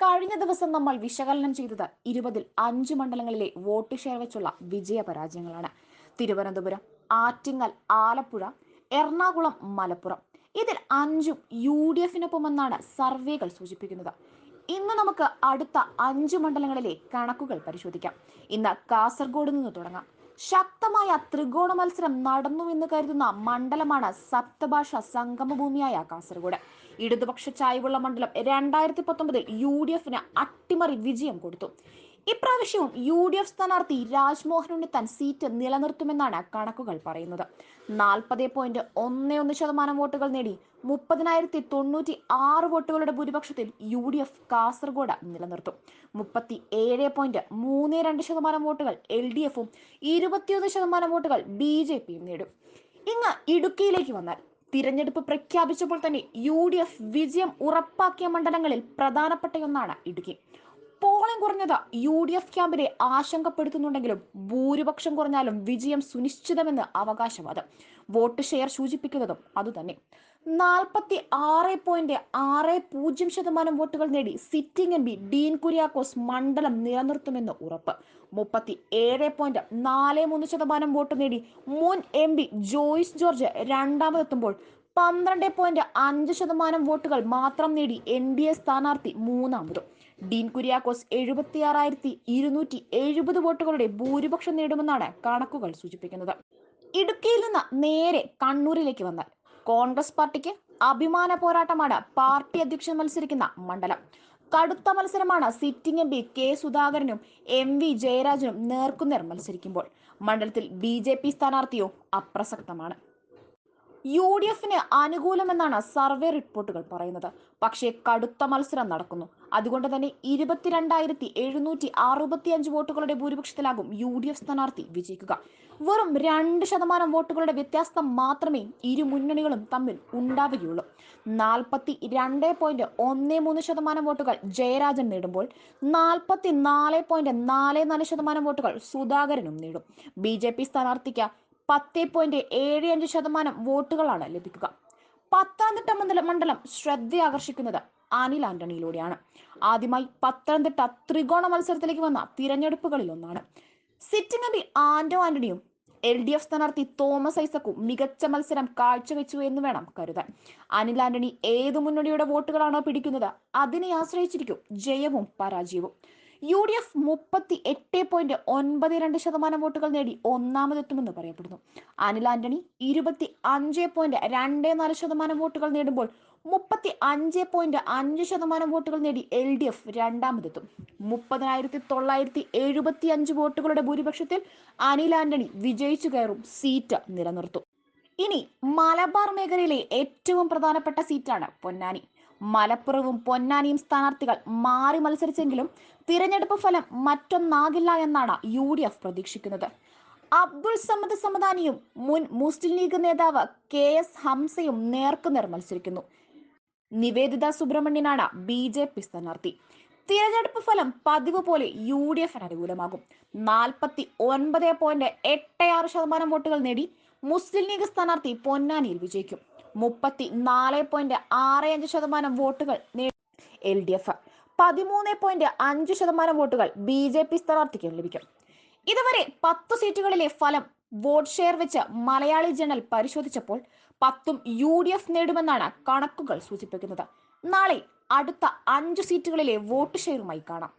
കഴിഞ്ഞ ദിവസം നമ്മൾ വിശകലനം ചെയ്തത് ഇരുപതിൽ അഞ്ച് മണ്ഡലങ്ങളിലെ വോട്ട് ഷെയർ വെച്ചുള്ള വിജയ പരാജയങ്ങളാണ്. തിരുവനന്തപുരം ആറ്റിങ്ങൽ ആലപ്പുഴ എറണാകുളം മലപ്പുറം. ഇതിൽ അഞ്ചും യു ഡി എഫിനൊപ്പമെന്നാണ് സർവേകൾ സൂചിപ്പിക്കുന്നത്. ഇന്ന് നമുക്ക് അടുത്ത അഞ്ച് മണ്ഡലങ്ങളിലെ കണക്കുകൾ പരിശോധിക്കാം. ഇന്ന് കാസർഗോഡ് നിന്ന് തുടങ്ങാം. ശക്തമായ ത്രികോണ മത്സരം നടന്നു എന്ന് കരുതുന്ന മണ്ഡലമാണ് സപ്തഭാഷ സംഗമഭൂമിയായ കാസർഗോഡ്. ഇടതുപക്ഷ ചായ്വുള്ള മണ്ഡലം രണ്ടായിരത്തി പത്തൊമ്പതിൽ യു ഡി എഫിന് അട്ടിമറി വിജയം കൊടുത്തു. ഇപ്രാവശ്യവും യു ഡി എഫ് സ്ഥാനാർത്ഥി രാജ്മോഹൻ ഉണ്ണിത്താൻ സീറ്റ് നിലനിർത്തുമെന്നാണ് കണക്കുകൾ പറയുന്നത്. നാൽപ്പത് പോയിന്റ് ഒന്ന് ഒന്ന് ശതമാനം വോട്ടുകൾ നേടി മുപ്പതിനായിരത്തി തൊണ്ണൂറ്റി ആറ് വോട്ടുകളുടെ ഭൂരിപക്ഷത്തിൽ യു ഡി എഫ് കാസർഗോഡ് നിലനിർത്തും. മുപ്പത്തി ഏഴ് പോയിന്റ് മൂന്ന് രണ്ട് ശതമാനം വോട്ടുകൾ എൽ ഡി എഫും ഇരുപത്തിയൊന്ന് ശതമാനം വോട്ടുകൾ ബി ജെ പിയും നേടും. ഇങ്ങ് ഇടുക്കിയിലേക്ക് വന്നാൽ തിരഞ്ഞെടുപ്പ് പ്രഖ്യാപിച്ചപ്പോൾ തന്നെ യു ഡി എഫ് വിജയം ഉറപ്പാക്കിയ മണ്ഡലങ്ങളിൽ പ്രധാനപ്പെട്ടയൊന്നാണ് ഇടുക്കി. പോളിംഗ് കുറഞ്ഞത് യു ഡി എഫ് ക്യാമ്പിനെ ആശങ്കപ്പെടുത്തുന്നുണ്ടെങ്കിലും ഭൂരിപക്ഷം കുറഞ്ഞാലും വിജയം സുനിശ്ചിതമെന്ന് അവകാശവാദം വോട്ട് ഷെയർ സൂചിപ്പിക്കുന്നതും അതുതന്നെ. നാൽപ്പത്തി ആറ് പോയിന്റ് ആറ് പൂജ്യം ശതമാനം വോട്ടുകൾ നേടി sitting M P Dean Kuriakose മണ്ഡലം നിലനിർത്തുമെന്ന് ഉറപ്പ്. മുപ്പത്തി ഏഴ് പോയിന്റ് നാല് മൂന്ന് ശതമാനം വോട്ട് നേടി മുൻ എം പി ജോയിസ് ജോർജ് രണ്ടാമതെത്തുമ്പോൾ പന്ത്രണ്ട് പോയിന്റ് അഞ്ച് ശതമാനം വോട്ടുകൾ മാത്രം നേടി എൻ ഡി എ സ്ഥാനാർത്ഥി മൂന്നാമതും. ഡീൻ കുര്യാക്കോസ് എഴുപത്തിയാറായിരത്തി ഇരുന്നൂറ്റി എഴുപത് വോട്ടുകളുടെ ഭൂരിപക്ഷം നേടുമെന്നാണ് കണക്കുകൾ സൂചിപ്പിക്കുന്നത്. ഇടുക്കിയിൽ നിന്ന് നേരെ കണ്ണൂരിലേക്ക് വന്നാൽ കോൺഗ്രസ് പാർട്ടിക്ക് അഭിമാന പോരാട്ടമാണ് പാർട്ടി അധ്യക്ഷൻ മത്സരിക്കുന്ന മണ്ഡലം. കടുത്ത മത്സരമാണ് സിറ്റിംഗ് എം പി കെ സുധാകരനും എം വി ജയരാജനും നേർക്കുനേർ മത്സരിക്കുമ്പോൾ. മണ്ഡലത്തിൽ ബി ജെ പി സ്ഥാനാർത്ഥിയോ അപ്രസക്തമാണ്. യു ഡി എഫിന് അനുകൂലമെന്നാണ് സർവേ റിപ്പോർട്ടുകൾ പറയുന്നത്. പക്ഷേ കടുത്ത മത്സരം നടക്കുന്നു. അതുകൊണ്ട് തന്നെ ഇരുപത്തിരണ്ടായിരത്തി എഴുന്നൂറ്റി അറുപത്തി അഞ്ച് വോട്ടുകളുടെ ഭൂരിപക്ഷത്തിലാകും യു ഡി എഫ് സ്ഥാനാർത്ഥി വിജയിക്കുക. വെറും രണ്ട് ശതമാനം വോട്ടുകളുടെ വ്യത്യാസം മാത്രമേ ഇരു മുന്നണികളും തമ്മിൽ ഉണ്ടാവുകയുള്ളൂ. നാൽപ്പത്തി രണ്ട് പോയിന്റ് ഒന്ന് മൂന്ന് ശതമാനം വോട്ടുകൾ ജയരാജൻ നേടുമ്പോൾ നാൽപ്പത്തി നാല് പോയിന്റ് നാല് നാല് ശതമാനം വോട്ടുകൾ സുധാകരനും നേടും. ബി ജെ പി സ്ഥാനാർത്ഥിക്ക് പത്ത് പോയിന്റ് ഏഴ് അഞ്ച് ശതമാനം വോട്ടുകളാണ് ലഭിക്കുക. പത്തനംതിട്ട മണ്ഡലം മണ്ഡലം ശ്രദ്ധ ആകർഷിക്കുന്നത് അനിൽ ആന്റണിയിലൂടെയാണ്. ആദ്യമായി പത്തനംതിട്ട ത്രികോണ മത്സരത്തിലേക്ക് വന്ന തിരഞ്ഞെടുപ്പുകളിൽ ഒന്നാണ്. സിറ്റിംഗ് എം പി ആന്റോ ആന്റണിയും എൽ ഡി എഫ് സ്ഥാനാർത്ഥി തോമസ് ഐസക്കും മികച്ച മത്സരം കാഴ്ചവെച്ചു എന്ന് വേണം കരുതാൻ. അനിൽ ആന്റണി ഏത് മുന്നണിയുടെ വോട്ടുകളാണോ പിടിക്കുന്നത് അതിനെ ആശ്രയിച്ചിരിക്കും ജയവും പരാജയവും. യു ഡി എഫ് മുപ്പത്തി എട്ട് പോയിന്റ് ഒൻപത് രണ്ട് ശതമാനം വോട്ടുകൾ നേടി ഒന്നാമതെത്തുമെന്ന് പറയപ്പെടുന്നു. അനിൽ ആന്റണി ഇരുപത്തി അഞ്ച് പോയിന്റ് രണ്ട് നാല് ശതമാനം വോട്ടുകൾ നേടുമ്പോൾ മുപ്പത്തി അഞ്ച് പോയിന്റ് അഞ്ച് ശതമാനം വോട്ടുകൾ നേടി എൽ ഡി എഫ് രണ്ടാമതെത്തും. മുപ്പതിനായിരത്തി തൊള്ളായിരത്തി എഴുപത്തി അഞ്ച് വോട്ടുകളുടെ ഭൂരിപക്ഷത്തിൽ അനിൽ ആന്റണി വിജയിച്ചു കയറും സീറ്റ് നിലനിർത്തും. ഇനി മലബാർ മേഖലയിലെ ഏറ്റവും പ്രധാനപ്പെട്ട സീറ്റാണ് പൊന്നാനി. മലപ്പുറവും പൊന്നാനിയും സ്ഥാനാർത്ഥികൾ മാറി മത്സരിച്ചെങ്കിലും തിരഞ്ഞെടുപ്പ് ഫലം മറ്റൊന്നാകില്ല എന്നാണ് യു ഡി എഫ് പ്രതീക്ഷിക്കുന്നത്. അബ്ദുൾ സമദ് സമദാനിയും മുൻ മുസ്ലിം ലീഗ് നേതാവ് കെ എസ് ഹംസയും നേർക്കുനേർ മത്സരിക്കുന്നു. നിവേദിത സുബ്രഹ്മണ്യനാണ് ബി ജെ പി സ്ഥാനാർത്ഥി. തിരഞ്ഞെടുപ്പ് ഫലം പതിവ് പോലെ യു ഡി എഫിന് അനുകൂലമാകും. നാൽപ്പത്തി ഒൻപത് പോയിന്റ് എട്ട് ആറ് ശതമാനം വോട്ടുകൾ നേടി മുസ്ലിം ലീഗ് സ്ഥാനാർത്ഥി പൊന്നാനിയിൽ വിജയിക്കും. മുപ്പത്തി നാല് പോയിന്റ് ആറ് അഞ്ച് ശതമാനം വോട്ടുകൾ നേടി എൽ ഡി എഫ്. പതിമൂന്ന് പോയിന്റ് അഞ്ച് ശതമാനം വോട്ടുകൾ ബി ജെ പി സ്ഥാനാർത്ഥിക്ക് ലഭിക്കും. ഇതുവരെ പത്ത് സീറ്റുകളിലെ ഫലം വോട്ട് ഷെയർ വെച്ച് മലയാളി ജനൽ പരിശോധിച്ചപ്പോൾ പത്തും യു ഡി എഫ് നേടുമെന്നാണ് കണക്കുകൾ സൂചിപ്പിക്കുന്നത്. നാളെ അടുത്ത അഞ്ച് സീറ്റുകളിലെ വോട്ട് ഷെയറുമായി കാണാം.